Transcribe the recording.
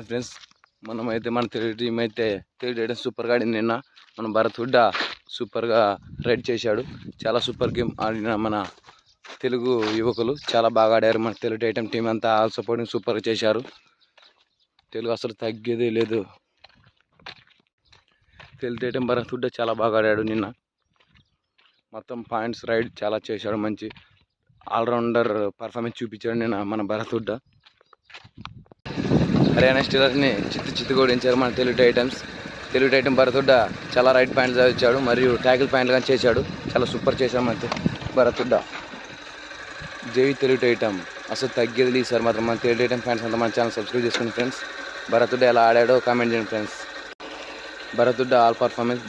Friends మనమైతే మన Telugu team అయితే తెలుగు రైడర్ సూపర్గా ఆడింది నిన్న. మన భరత్ హుడ్డా సూపర్గా రైడ్ చేశాడు. చాలా సూపర్ గేమ్ ఆడిన మన తెలుగు యువకులు. చాలా బాగా ఆడారు. మన తెలుగు టైటమ్ టీం అంతా ఆల్ సపోర్టింగ్ సూపర్గా చేశారు. తెలుగు అసలు తగ్గేదే లేదు. తెలుగు టైటమ్ భరత్ హుడ్డా చాలా బాగా ఆడాడు నిన్న. మొత్తం పాయింట్స్ రైడ్ చాలా చేశాడు. మంచి ఆల్రౌండర్ పర్ఫార్మెన్స్ చూపించాడు నిన్న మన భరత్ హుడ్డా. హర్యానా స్టీలర్స్ని చిత్తు చిత్తు కొడించారు మన తెలుగు ఐటమ్స్ తెలుగు ఐటమ్ భరతుడ్డ చాలా రైట్ పాయింట్లు ఇచ్చాడు మరియు ట్యాకిల్ పాయింట్లు కానీ చేశాడు. చాలా సూపర్ చేశాడు మన భరతుడ్డ. జై తెలుగు ఐటమ్ అసలు తగ్గేది లేదు సార్ మాత్రం. మన తెలుగు ఐటమ్ ఫ్యాన్స్ అంతా మన ఛానల్ సబ్స్క్రైబ్ చేసుకోండి ఫ్రెండ్స్ భరతుడ్డ ఎలా ఆడాడో కామెంట్ చేయండి ఫ్రెండ్స్ భరతుడ్డ ఆల్ పర్ఫార్మెన్స్